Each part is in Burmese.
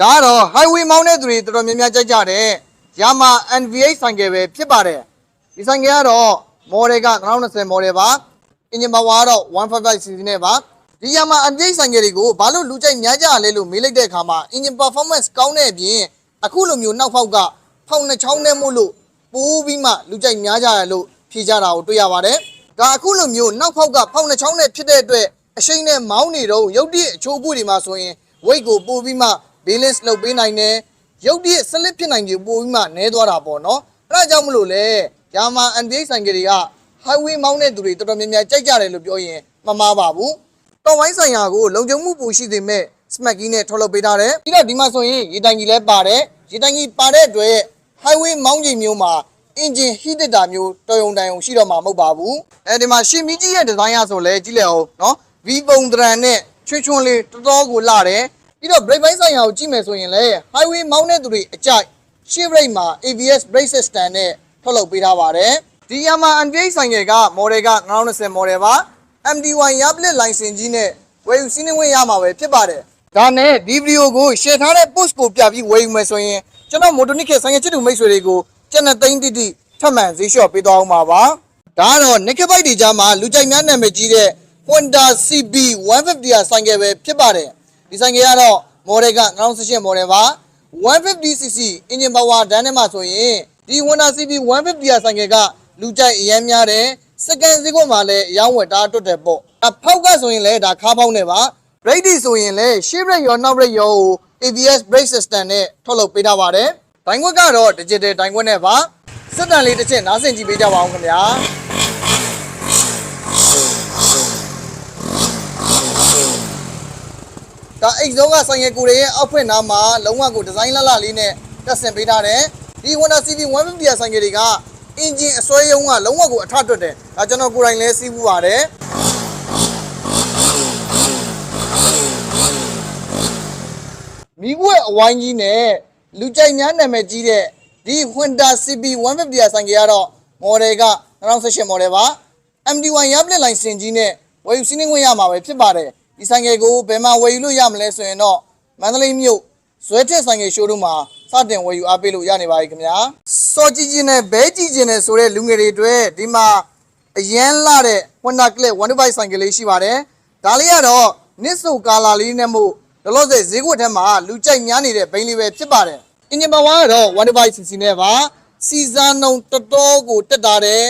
ဒါကတော့ highway မောင်းတဲ့သူတွေတော်တော်များများကြိုက်ကြတယ် Yamaha NVH ဆိုင်ကယ်ပဲဖြစ်ပါတယ်ဒီဆိုင်ကယ်ကတော့ model က2020 model ပါ engine power ကတော့ 155cc နဲ့ပါဒီ Yamaha NVH ဆိုင်ကယ်တွေကိုဘာလို့လူကြိုက်များကြရလဲလို့မေးလိုက်တဲ့အခါမှာ engine performance ကောင်းတဲ့အပြင်အခုလိုမျိုးနောက်ဖောက်ကဖောက်နှစ်ချောင်းနဲ့မို့လို့ပိုးပြီးမှလူကြိုက်များကြရလို့ဖြေကြတာကိုတွေ့ရပါတယ်ဒါအခုလိုမျိုးနောက်ဖောက်ကဖောက်နှစ်ချောင်းနဲ့ဖြစ်တဲ့အတွက်အရှိန်နဲ့မောင်းနေတော့ရုပ်တရက်အချိုးပွေတွေမှာဆိုရင် weight ကိုပို့ပြီးမှ balance လုပ်ပေးနိုင်တယ်ရုပ်တရက် slip ဖြစ်နိုင်တယ်ပို့ပြီးမှနဲသွားတာပေါ့နော်အဲဒါကြောင့်မလို့လေ Yamaha NVH ဆိုင်ကယ်တွေက highway မောင်းတဲ့သူတွေတော်တော်များများကြိုက်ကြတယ်လို့ပြောရင်မမှားပါဘူးတော်ဝိုင်းဆိုင်ရာကိုလုံခြုံမှုပိုရှိစေမဲ့ smart key နဲ့ထုတ်လုပ်ပေးထားတယ်ပြီးတော့ဒီမှာဆိုရင်ရေတိုင်ကြီးလည်းပါတယ်ရေတိုင်ကြီးပါတဲ့အတွက် highway မောင်းချိန်မျိုးမှာ engine heated တာမျိုးတော်ရုံတန်ရုံရှိတော့မှာမဟုတ်ပါဘူးအဲဒီမှာရှင်မီကြီးရဲ့ဒီဇိုင်းရဆိုလဲကြည့်လိုက်အောင်နော် V ပုံတရံနဲ့ချွတ်ချွန်းလေးတော်တော်ကိုလာတယ် ပြီးတော့ brake ဘိုင်းဆိုင်ရာကိုကြည့်မယ်ဆိုရင်လည်း highway မောင်းတဲ့သူတွေအကြိုက် shift brake မှာ ABS brake system နဲ့ထုတ်လုပ်ပေးထားပါတယ်ဒီ Yamaha NVH ဆိုင်ကယ်က model က2020 model ပါ MD1 ရပလက် license ကြီးနဲ့ဝယ်ယူစီးနှင်းခွင့်ရမှာပဲဖြစ်ပါတယ်ဒါနဲ့ဒီဗီဒီယိုကို share ထားတဲ့ post ကိုပြပြီးဝယ်ယူမယ်ဆိုရင်ကျွန်တော် Motornic ရဲ့ဆိုင်ကယ်ချစ်သူမိတ်ဆွေတွေကိုကျန်တဲ့သိန်းတိတိထပ်မံဈေးလျှော့ပေးသွားအောင်ပါပါဒါကတော့ naked bike တွေကြားမှာလူကြိုက်များနာမည်ကြီးတဲ့ Honda CB 150ရဆိုင်ကယ်ပဲဖြစ်ပါတယ် ဒီဆိုင်ကယ်ကတော့ model က2018 model ပါ 150cc engine power ဓာတ်နဲ့မှဆိုရင်ဒီ Honda CB 150ရဆိုင်ကယ်ကလူကြိုက်အများများတယ်စကန်စီးကွက်မှာလည်းအယောင်းဝယ်တားတွတ်တယ်ပေါ့အဖောက်ကဆိုရင်လည်းဒါခါးပေါင်းနေပါ brake တွေဆိုရင်လည်း shift brake ရောနောက် brake ရောကို ABS brake system နဲ့ထုတ်လုပ်ပေးထားပါတယ်ဒိုင်ခွက်ကတော့ digital ဒိုင်ခွက်နဲ့ပါစက်တန်လေးတစ်ချက်နားဆင်ကြည့်ပေးကြပါဦးခင်ဗျာ ဒါအိတ်ဆုံးကဆိုင်ရယ်ကိုယ်ရဲ့အောက်ဖွင့်နားမှာလုံးဝကိုဒီဇိုင်းလှလှလေးနဲ့တက်ဆင်ပေးထားတယ်ဒီ Honda CB 150ရဆိုင်ကယ်တွေကအင်ဂျင်အစွဲရုံးကလုံးဝကိုအထတွတ်တယ်ဒါကျွန်တော်ကိုယ်တိုင်လည်းစီးပူပါတယ်မိဘွဲ့အဝိုင်းကြီးနဲ့လူကြိုက်များနာမည်ကြီးတဲ့ဒီ Honda CB 150ရဆိုင်ကယ်ကတော့ model က2018 model ပါ MD1 ရပလက်လိုင်စင်ကြီးနဲ့ဝယ်ယူစီးနှင်းခွင့်ရမှာပဲဖြစ်ပါတယ် ဒီဆိုင်ကယ်ကိုဘယ်မှာဝယ်ယူလို့ရမလဲဆိုရင်တော့မန္တလေးမြို့ဇွဲထက်ဆိုင်ကယ်ရှိုးရုံးမှာစတင်ဝယ်ယူအားပေးလို့ရနေပါပြီခင်ဗျာစောကြည့်ချင်းနဲ့ဘဲကြည့်ချင်းနဲ့ဆိုတဲ့လူငယ်တွေအတွက်ဒီမှာအရန်လာတဲ့ Honda Click 125ဆိုင်ကယ်လေးရှိပါတယ်ဒါလေးကတော့နစ်ဆိုကာလာလေးနဲ့မို့လောလောဆယ်ဈေးကွက်ထဲမှာလူကြိုက်များနေတဲ့ဘိန်းလေးပဲဖြစ်ပါတယ်အင်ဂျင်ပါဝါကတော့ 125cc နဲ့ပါစီဇာနုံတော်တော်ကိုတက်တာတယ်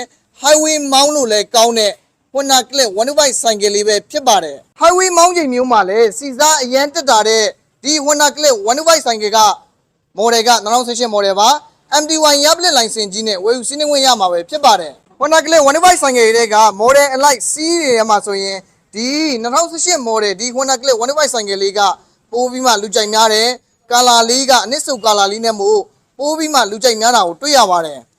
highway မောင်းလို့လည်းကောင်းတဲ့ Honda Click 125ဆိုင်ကယ်လေးပဲဖြစ်ပါတယ် highway မောင်းချိန်မျိုးမှာလည်းစီစားအရန်တက်တာတဲ့ဒီ Honda Click 125ဆိုင်ကယ်က model က2018 model ပါ MD1 ရပလက် license ကြီးနဲ့ဝယ်ယူစီးနှင်းခွင့်ရမှာပဲဖြစ်ပါတယ် Honda Click 125ဆိုင်ကယ်တွေက model alike စီးတွေထဲမှာဆိုရင်ဒီ2018 model ဒီ Honda Click 125ဆိုင်ကယ်လေးကပိုးပြီးမှလူကြိုက်များတယ်ကာလာလေးကအနစ်ဆုပ်ကာလာလေးနဲ့မို့ပိုးပြီးမှလူကြိုက်များတာကိုတွေ့ရပါတယ်